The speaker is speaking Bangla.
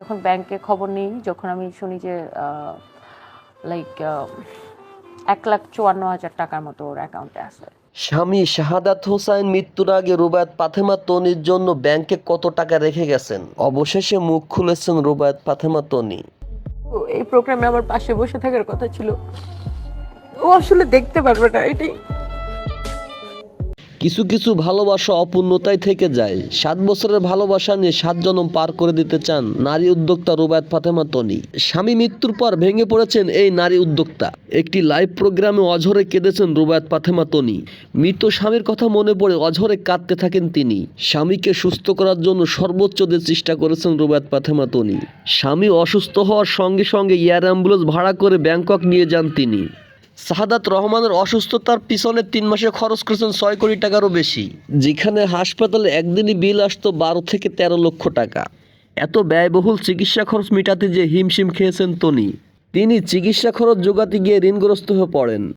যখন ব্যাংকে খবর নিই যখন আমি শুনি যে লাইক এক লাখ চুয়ান্ন হাজার টাকার মতো ওর অ্যাকাউন্টে আছে। স্বামী শাহাদাত হোসাইন মৃত্যুর আগে রুবায়ত পাথেমা তনির জন্য ব্যাংকে কত টাকা রেখে গেছেন? অবশেষে মুখ খুলেছেন রুবায়ত পাথেমা তনি। এই প্রোগ্রামে আমার পাশে বসে থাকার কথা ছিল। ও আসলে দেখতে পারবে না এটাই কিছু কিছু ভালোবাসা অপূর্ণতায় থেকে যায়। সাত বছরের ভালোবাসা নিয়ে সাত জনম পার করে দিতে চান নারী উদ্যোক্তা রুবায়ত ফাতেমা তনি। স্বামী মৃত্যুর পর ভেঙে পড়েছেন এই নারী উদ্যোক্তা। একটি লাইভ প্রোগ্রামে অঝরে কেঁদেছেন রুবায়ত ফাতেমা তনি। মৃত স্বামীর কথা মনে পড়ে অঝরে কাঁদতে থাকেন তিনি। স্বামীকে সুস্থ করার জন্য সর্বোচ্চ দিয়ে চেষ্টা করেছেন রুবায়ত ফাতেমা তনি। স্বামী অসুস্থ হওয়ার সঙ্গে সঙ্গে এয়ার অ্যাম্বুলেন্স ভাড়া করে ব্যাংকক নিয়ে যান তিনি। সাহাদাত রহমানের অসুস্থতার পিছনে তিন মাসে খরচ করেছেন ছয় কোটি টাকারও বেশি। যেখানে হাসপাতালে একদিনই বিল আসত বারো থেকে তেরো লক্ষ টাকা। এত ব্যয়বহুল চিকিৎসা খরচ মেটাতে যে হিমশিম খেয়েছেন তনি। তিনি চিকিৎসা খরচ জোগাতে গিয়ে ঋণগ্রস্ত হয়ে পড়েন।